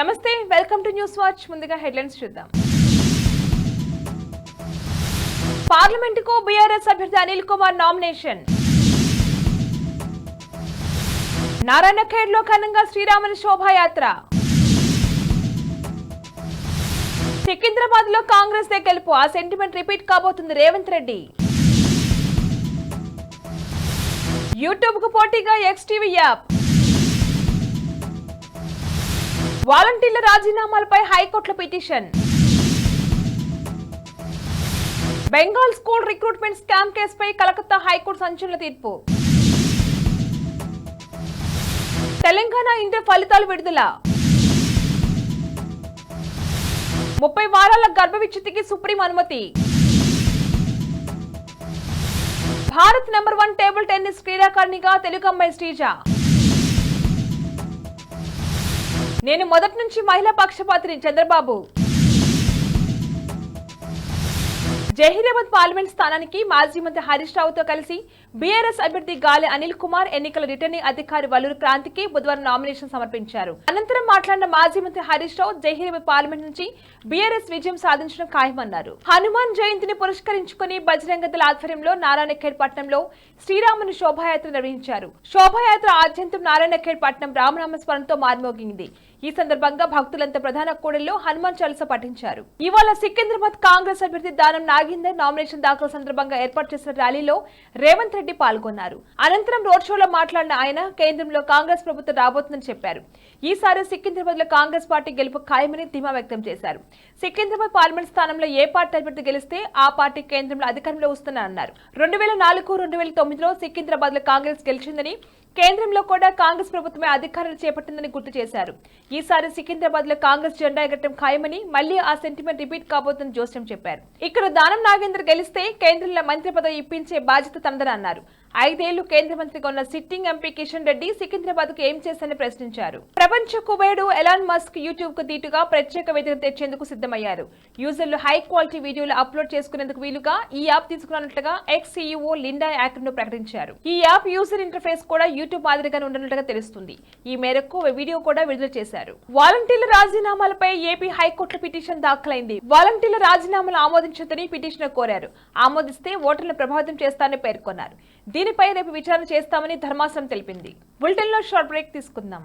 నమస్తే welcome to news watch ముందుగా headlines చూద్దాం. పార్లమెంటుకు బీఆర్ఎస్ అభ్యర్థి అనిల్ కుమార్ నామినేషన్ నారాయణఖేడ్లో ఘనంగా శ్రీరాముని శోభాయాత్ర. సికింద్రాబాద్లో కాంగ్రెస్ దే గెలుపు. ఆ సెంటిమెంట్ రిపీట్ కాబోతుంది రేవంత్ రెడ్డి. యూట్యూబ్కు పోటీగా ఎక్స్ టీవీ యాప్. వాలంటీర్ల రాజీనామాలపై హైకోర్టులో petition. Bengal school recruitment scam కేసుపై కలకత్తా హైకోర్టు సంచలన తీర్పు. తెలంగాణ ఇంటర్ ఫలితాలు విడుదల. ముప్పై వారాల గర్భ విచ్ఛితికి సుప్రీం అనుమతి. Bharat number one table tennis క్రీడాకారిణిగా Telugu అమ్మాయి శ్రీజ. నేను మొదటి నుంచి మహిళా పక్షపాతిని చంద్రబాబు. జహీరాబాద్ పార్లమెంట్ స్థానానికి మాజీ మంత్రి హరీష్ రావుతో కలిసి బీఆర్ఎస్ అభ్యర్థి గాలి అనిల్ కుమార్ ఎన్నికల రిటర్నింగ్ అధికారి వల్లూరు క్రాంతికి బుధవారం నామినేషన్ సమర్పించారు. అనంతరం మాట్లాడిన మాజీ మంత్రి హరీష్ రావు జహీరాబాద్ పార్లమెంట్ నుంచి బీఆర్ఎస్ విజయం సాధించడం ఖాయమన్నారు. హనుమాన్ జయంతిని పురస్కరించుకుని బజరంగ దళ ఆధ్వర్యంలో నారాయణఖేడ్ పట్టణంలో శ్రీరాముని శోభాయాత్ర నిర్వహించారు. శోభాయాత్ర ఆద్యంతం నారాయణఖేడ్ పట్టణం రామనామస్మరణతో మార్మోగింది. ఈ సందర్భంగా భక్తులంతా ప్రధాన కూడలిలో హనుమాన్ చాలీసా పఠించారు ఇవాళ సికింద్రాబాద్ కాంగ్రెస్ అభ్యర్థి దానం నాగేందర్ నామినేషన్ దాఖలు సందర్భంగా ఏర్పాటు చేసిన ర్యాలీలో రేవంత్ రెడ్డి పాల్గొన్నారు. అనంతరం రోడ్ షోలో మాట్లాడిన ఆయన కేంద్రంలో కాంగ్రెస్ ప్రభుత్వం రాబోతుందని చెప్పారు. ఈసారి సికింద్రాబాద్లో కాంగ్రెస్ పార్టీ గెలుపు ఖాయమని ధీమా వ్యక్తం చేశారు. సికింద్రాబాద్ పార్లమెంట్ స్థానంలో ఏ పార్టీ అభ్యర్థి గెలిస్తే ఆ పార్టీ కేంద్రంలో అధికారంలో వస్తుందని అన్నారు. రెండు వేల నాలుగు రెండు వేల తొమ్మిదిలో సికింద్రాబాద్లో కాంగ్రెస్ గెలిచిందని కేంద్రంలో కూడా కాంగ్రెస్ ప్రభుత్వమే అధికారాలు చేపట్టిందని గుర్తు చేశారు. ఈసారి సికింద్రాబాద్లో కాంగ్రెస్ జెండా ఎగరటం ఖాయమని మళ్ళీ ఆ సెంటిమెంట్ రిపీట్ కాబోతుందని జోస్యం చెప్పారు. ఇక్కడ దానం నాగేంద్ర గెలిస్తే కేంద్రంలో మంత్రి పదవి ఇప్పించే బాధ్యత తనదని అన్నారు. ఐదేళ్ళు కేంద్ర మంత్రిగా ఉన్న సిట్టింగ్ ఎంపీ కిషన్ రెడ్డి సికింద్రాబాద్కు ఏం చేశారని ప్రశ్నించారు. ప్రపంచ కుబేడు ఎలాన్ మస్క్ యూట్యూబ్కు దీటుగా ప్రత్యేక వేదిక తెచ్చేందుకు సిద్ధమయ్యారు. యూజర్లు హై క్వాలిటీ వీడియోలు అప్లోడ్ చేసుకునేందుకు వీలుగా ఈ యాప్ తీసుకున్నట్లుగా ఎక్స్ సీఈఓ లిండా యాక్రమ్ ప్రకటించారు. ఈ యాప్ యూజర్ ఇంటర్ఫేస్ కూడా యూట్యూబ్ మాదిరిగానే ఉండనున్నట్టుగా తెలుస్తుంది. ఈ మేరకు వీడియో కూడా విడుదల చేశారు. వాలంటీర్ల రాజీనామాలపై ఏపీ హైకోర్టులో పిటిషన్ దాఖలైంది. వాలంటీర్ల రాజీనామాలు ఆమోదించదని పిటిషన్ కోరారు. ఆమోదిస్తే ఓటర్లను ప్రభావితం చేస్తారని పేర్కొన్నారు. దీనిపై రేపు విచారణ చేస్తామని ధర్మాసనం తెలిపింది. బులెటిన్లో షార్ట్ బ్రేక్ తీసుకుందాం.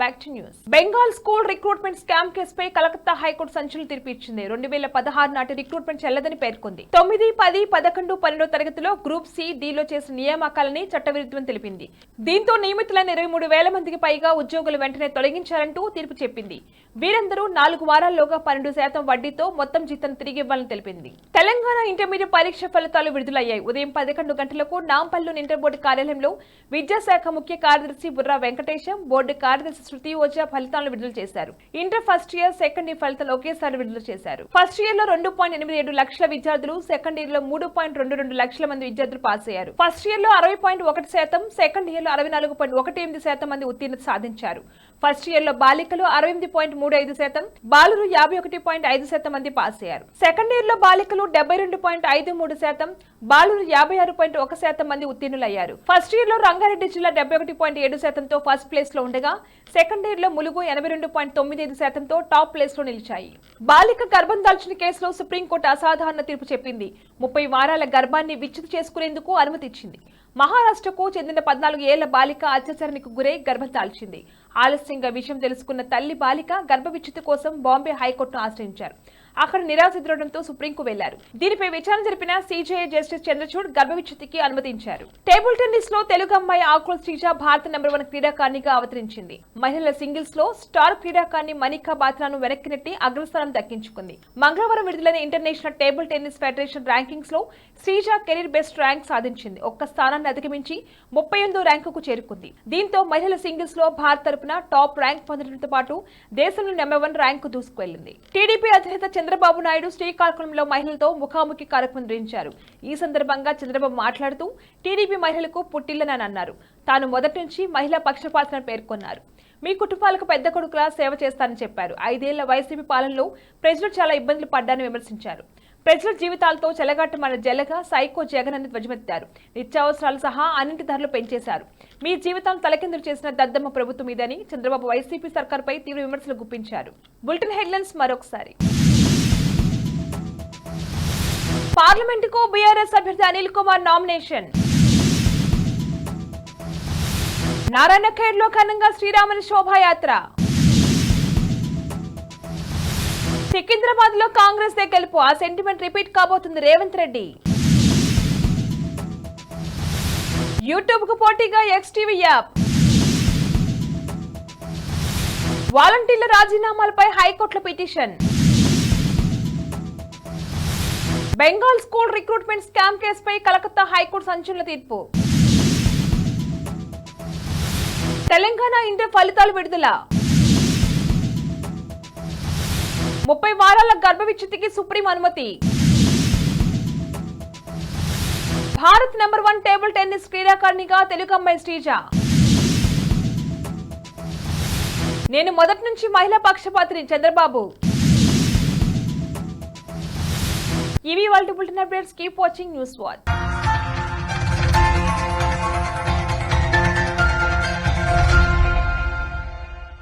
Back to news Bengal school recruitment scam కేసుపై కలకత్తా హైకోర్టు సంచలన తీర్పు ఇచ్చింది రెండు వేల పదహారు నాటి రిక్రూట్మెంట్ చెల్లదని పేర్కొంది. తొమ్మిది పది పదకొండు పన్నెండో తరగతిలో గ్రూప్ సి డిలో చేసిన నియామకాలని చట్టవిరుద్ధమని తెలిపింది. దీంతో నియమితులైన ఇరవై మూడు వేల మందికి పైగా ఉద్యోగులు వెంటనే తొలగించారంటూ తీర్పు చెప్పింది. వీరందరూ నాలుగు వారాల్లోగా పన్నెండు శాతం వడ్డీతో మొత్తం జీతం తిరిగి ఇవ్వాలని తెలిపింది. తెలంగాణ ఇంటర్మీడియట్ పరీక్ష ఫలితాలు విడుదలయ్యాయి. ఉదయం పదకొండు గంటలకు నాంపల్లి ఇంటర్ బోర్డు కార్యాలయంలో విద్యాశాఖ ముఖ్య కార్యదర్శి బుర్రా వెంకటేశం బోర్డు కార్యదర్శి శృతి ఓజా ఫలితాలను విడుదల చేశారు. Inter first year second year ఫలితాలు ఒకేసారి విడుదల చేశారు. ఫస్ట్ ఇయర్లో రెండు పాయింట్ ఎనిమిది ఏడు లక్షల విద్యార్థులు సెకండ్ ఇయర్లో మూడు పాయింట్ రెండు రెండు లక్షల మంది విద్యార్థులు పాస్ అయ్యారు. ఫస్ట్ ఇయర్లో అరవై పాయింట్ ఒకటి శాతం సెకండ్ ఇయర్లో అరవై నాలుగు పాయింట్ ఒకటి ఎనిమిది శాతం మంది ఉత్తీర్ణత సాధించారు. ఫస్ట్ ఇయర్లో బాలికలు అరవై ఎనిమిది పాయింట్ మూడు ఐదు శాతం బాలురు యాభై ఒకటి పాయింట్ ఐదు శాతం మంది పాస్ అయ్యారు. సెకండ్ ఇయర్లో బాలికలు డెబ్బై రెండు పాయింట్ ఐదు మూడు శాతం బాలురు యాభై ఆరు పాయింట్ ఒక శాతం మంది ఉత్తీర్ణులయ్యారు. ఫస్ట్ ఇయర్లో రంగారెడ్డి జిల్లా డెబ్బై ఒకటి పాయింట్ ఏడు శాతంతో ఫస్ట్ ప్లేస్లో ఉండగా సెకండ్ ఇయర్లో ములుగు ఎనభై రెండు పాయింట్ తొమ్మిది ఐదు శాతంతో టాప్ ప్లేస్లో నిలిచాయి. బాలిక గర్భం దాల్చిన కేసులో సుప్రీంకోర్టు అసాధారణ తీర్పు చెప్పింది. ముప్పై వారాల గర్భాన్ని విచ్ఛితి చేసుకునేందుకు అనుమతి ఇచ్చింది మహారాష్ట్రకు చెందిన పద్నాలుగు ఏళ్ళ బాలిక అత్యాచారానికి గురై గర్భం దాల్చింది ఆలస్యంగా విషయం తెలుసుకున్న తల్లి బాలిక గర్భ విచ్యుతి కోసం బాంబే హైకోర్టును ఆశ్రయించారు. అక్కడ నిరాశ సుప్రీంకు వెళ్ళారు. దీనిపై విచారణ జరిపిన సీజేఐ జస్టిస్ చంద్రచూడ్ గర్భవిచ్ఛుతికి అనుమతించారు. టేబుల్ టెన్నిస్లో తెలుగు అమ్మాయి ఆక్రోల్ శ్రీజ భారత నెంబర్ వన్ క్రీడాకారిణిగా అవతరించింది. మహిళల సింగిల్స్లో స్టార్ క్రీడాకారిణి మనికా బాత్రాను వెనక్కి నెట్టి అగ్రస్థానం దక్కించుకుంది. మంగళవారం విడుదలైన ఇంటర్నేషనల్ టేబుల్ టెన్నిస్ ఫెడరేషన్ ర్యాంకింగ్స్లో శ్రీజ కెరీర్ బెస్ట్ ర్యాంక్ సాధించింది. ఒక్క స్థానాన్ని అధిగమించి ముప్పై ఎనిమిదో ర్యాంకుకు చేరుకుంది. దీంతో మహిళల సింగిల్స్లో భారత్ తరపున టాప్ ర్యాంక్ పొందడంతో పాటు దేశంలో నెంబర్ వన్ ర్యాంకు దూసుకువెళ్ళింది టీడీపీ అధినేత చంద్రబాబు నాయుడు శ్రీకాకుళంలో మహిళలతో ముఖాముఖి కార్యక్రమం నిర్వహించారు. ఈ సందర్భంగా చంద్రబాబు మాట్లాడుతూ టీడీపీ మహిళలకు పుట్టిల్లనని అన్నారు. తాను మొదటి నుంచి మహిళా పక్షపాతను పేర్కొన్నారు. మీ కుటుంబాలకు పెద్ద కొడుకులా సేవ చేస్తానని చెప్పారు. ఐదేళ్ళ వైసీపీ పాలనలో ప్రజలు చాలా ఇబ్బందులు పడ్డారని విమర్శించారు. ప్రజల జీవితాలతో చెలగాటమైన జలగా సైకో జగన్ అని ధ్వజమెత్తారు. నిత్యావసరాలు సహా అన్నింటి ధరలు పెంచేశారు. మీ జీవితాలను తలకిందులు చేసిన దద్దమ్మ ప్రభుత్వం ఇదని చంద్రబాబు వైసీపీ సర్కార్పై తీవ్ర విమర్శలు గుప్పించారు. బులెటిన్ హెడ్లైన్స్ మరొకసారి. పార్లమెంటుకు బీఆర్ఎస్ అభ్యర్థి అనిల్ కుమార్ నామినేషన్. నారాయణఖేడ్లో ఘనంగా శ్రీరాముని శోభాయాత్ర. సికింద్రాబాద్లో కాంగ్రెస్ దే గెలుపు ఆ సెంటిమెంట్ రిపీట్ కాబోతుంది రేవంత్ రెడ్డి. యూట్యూబ్కు పోటీగా ఎక్స్ టీవీ యాప్. వాలంటీర్ల రాజీనామాలపై హైకోర్టులో petition. Bengal school recruitment scam కేసుపై కలకత్తా హైకోర్టు సంచలన తీర్పు. తెలంగాణ ఇంటర్ ఫలితాలు విడుదల. ముప్పై వారాల గర్భ విచ్యుతికి సుప్రీం అనుమతి. Bharat number one table tennis క్రీడాకారిణిగా Telugu అమ్మాయి శ్రీజ. నేను మొదటి నుంచి మహిళా పక్షపాతిని చంద్రబాబు. ఇవి వాళ్ళ bulletin updates keep watching news watch